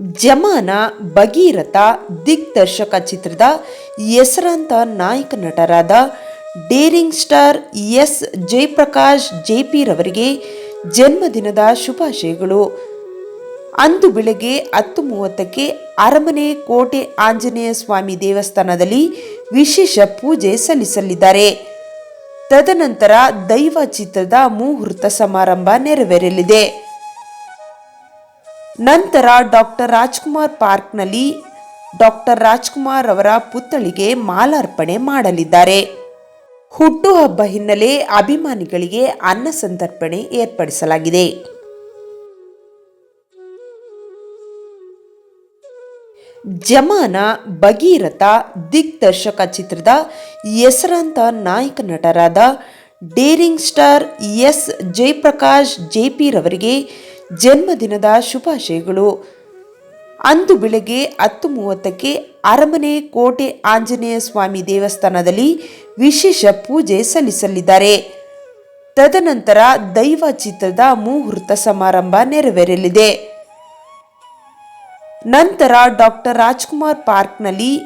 ಜಮಾನ ಭಗೀರಥ ದಿಗ್ದರ್ಶಕ ಚಿತ್ರದ ಹೆಸರಾಂತ ನಾಯಕ ನಟರಾದ daring star S Jayaprakash JP ರವರಿಗೆ ಜನ್ಮದಿನದ ಶುಭಾಶಯಗಳು. ಅಂದು ಬೆಳಗ್ಗೆ ಹತ್ತು ಮೂವತ್ತಕ್ಕೆ ಅರಮನೆ ಕೋಟೆ ಆಂಜನೇಯ ಸ್ವಾಮಿ ದೇವಸ್ಥಾನದಲ್ಲಿ ವಿಶೇಷ ಪೂಜೆ ಸಲ್ಲಿಸಲಿದ್ದಾರೆ. ತದನಂತರ ದೈವ ಚಿತ್ರದ ಮುಹೂರ್ತ ಸಮಾರಂಭ ನೆರವೇರಲಿದೆ. ನಂತರ ಡಾಕ್ಟರ್ ರಾಜ್ಕುಮಾರ್ ಪಾರ್ಕ್ನಲ್ಲಿ ಡಾಕ್ಟರ್ ರಾಜ್ಕುಮಾರ್ ಅವರ ಪುತ್ಥಳಿಗೆ ಮಾಲಾರ್ಪಣೆ ಮಾಡಲಿದ್ದಾರೆ. ಹುಟ್ಟುಹಬ್ಬ ಹಿನ್ನೆಲೆ ಅಭಿಮಾನಿಗಳಿಗೆ ಅನ್ನ ಸಂತರ್ಪಣೆ ಏರ್ಪಡಿಸಲಾಗಿದೆ. ಜಮಾನ ಭಗೀರಥ ದಿಗ್ದರ್ಶಕ ಚಿತ್ರದ ಹೆಸರಾಂತ ನಾಯಕ ನಟರಾದ daring star S Jayaprakash JP ರವರಿಗೆ ಜನ್ಮದಿನದ ಶುಭಾಶಯಗಳು. ಅಂದು ಬೆಳಗ್ಗೆ ಹತ್ತು ಮೂವತ್ತಕ್ಕೆ ಅರಮನೆ ಕೋಟೆ ಆಂಜನೇಯ ಸ್ವಾಮಿ ದೇವಸ್ಥಾನದಲ್ಲಿ ವಿಶೇಷ ಪೂಜೆ ಸಲ್ಲಿಸಲಿದ್ದಾರೆ. ತದನಂತರ ದೈವ ಚಿತ್ರದ ಮುಹೂರ್ತ ಸಮಾರಂಭ ನೆರವೇರಲಿದೆ. ನಂತರ ಡಾಕ್ಟರ್ ರಾಜ್ಕುಮಾರ್ ಪಾರ್ಕ್ನಲ್ಲಿ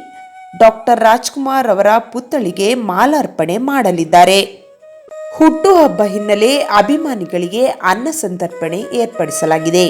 ಡಾಕ್ಟರ್ ರಾಜ್ಕುಮಾರ್ ಅವರ ಪುತ್ಥಳಿಗೆ ಮಾಲಾರ್ಪಣೆ ಮಾಡಲಿದ್ದಾರೆ. ಹುಟ್ಟುಹಬ್ಬ ಹಿನ್ನೆಲೆ ಅಭಿಮಾನಿಗಳಿಗೆ ಅನ್ನ ಸಂತರ್ಪಣೆ ಏರ್ಪಡಿಸಲಾಗಿದೆ.